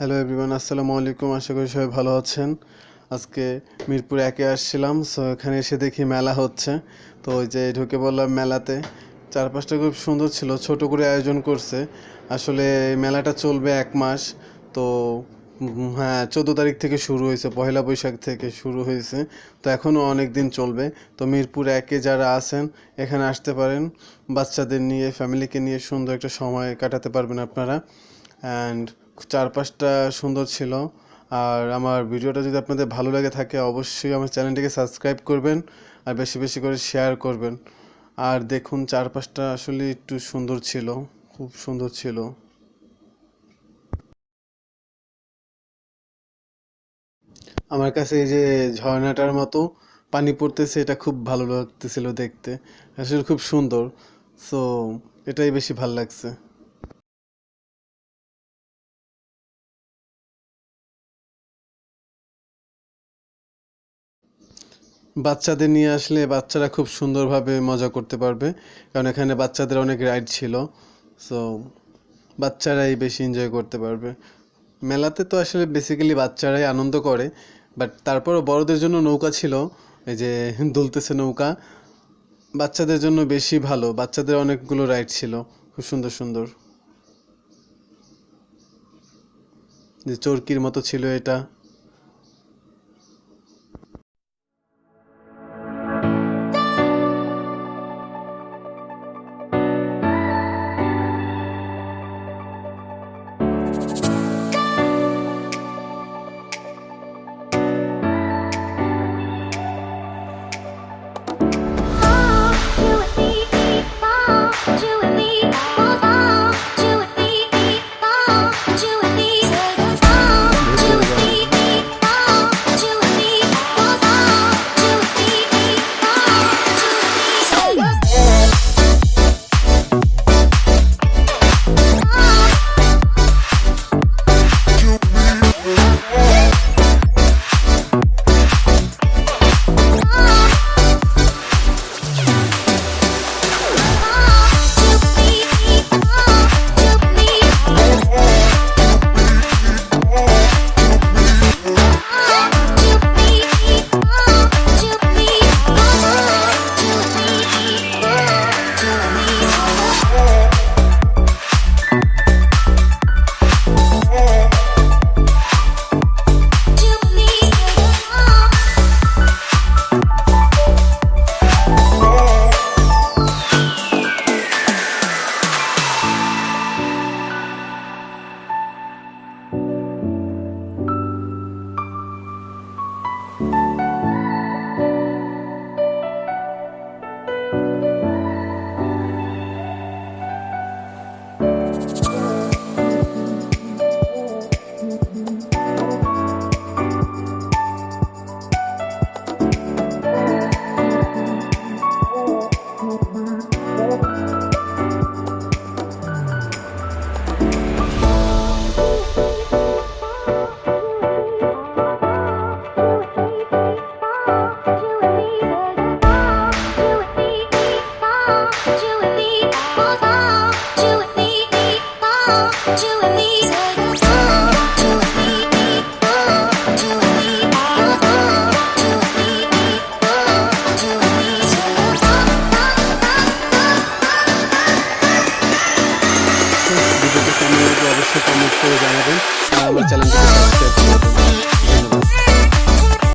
Hello everyone আসসালামু আলাইকুম আশা করি সবাই ভালো আছেন আজকে মিরপুর একে আসছিলাম সো এখানে এসে দেখি মেলা হচ্ছে তো ওই যে ঢুকে বললাম মেলাতে। চারপাশটা খুব সুন্দর ছিল। ছোট করে আয়োজন করছে। আসলে মেলাটা চলবে এক মাস। তো হ্যাঁ চোদ্দ তারিখ থেকে শুরু হয়েছে। পয়লা বৈশাখ থেকে শুরু হয়েছে। তো, এখনও অনেক দিন চলবে। তো, মিরপুর একে যারা আছেন, এখানে আসতে পারেন। বাচ্চাদের নিয়ে ফ্যামিলিকে নিয়ে সুন্দর একটা সময় কাটাতে পারবেন আপনারা। অ্যান্ড চারপাশটা সুন্দর ছিল। আর আমার ভিডিওটা যদি আপনাদের ভালো লাগে থাকে, অবশ্যই আমার চ্যানেলটিকে সাবস্ক্রাইব করবেন আর বেশি বেশি করে শেয়ার করবেন। আর দেখুন, চারপাশটা আসলে একটু সুন্দর ছিল, খুব সুন্দর ছিল। আমার কাছে এই যে ঝর্ণাটার মতো পানি পড়তেছে, এটা খুব ভালো লাগতেছিল দেখতে। আসলে খুব সুন্দর। সো এটাই বেশি ভালো লাগছে। বাচ্চাদের নিয়ে আসলে বাচ্চারা খুব সুন্দরভাবে মজা করতে পারবে। কারণ এখানে বাচ্চাদের অনেক রাইড ছিল। সো বাচ্চারাই বেশি এনজয় করতে পারবে। মেলাতে তো আসলে বেসিক্যালি বাচ্চারাই আনন্দ করে বাট তারপরও বড়দের জন্য নৌকা ছিল। এই যে দুলতেছে নৌকা। বাচ্চাদের জন্য বেশি ভালো। বাচ্চাদের অনেকগুলো রাইড ছিল। খুব সুন্দর সুন্দর। যে চরকির মতো ছিল এটা। ভিডিওটি কেমন করে জানাবেন। আর আমার চ্যানেলটিকে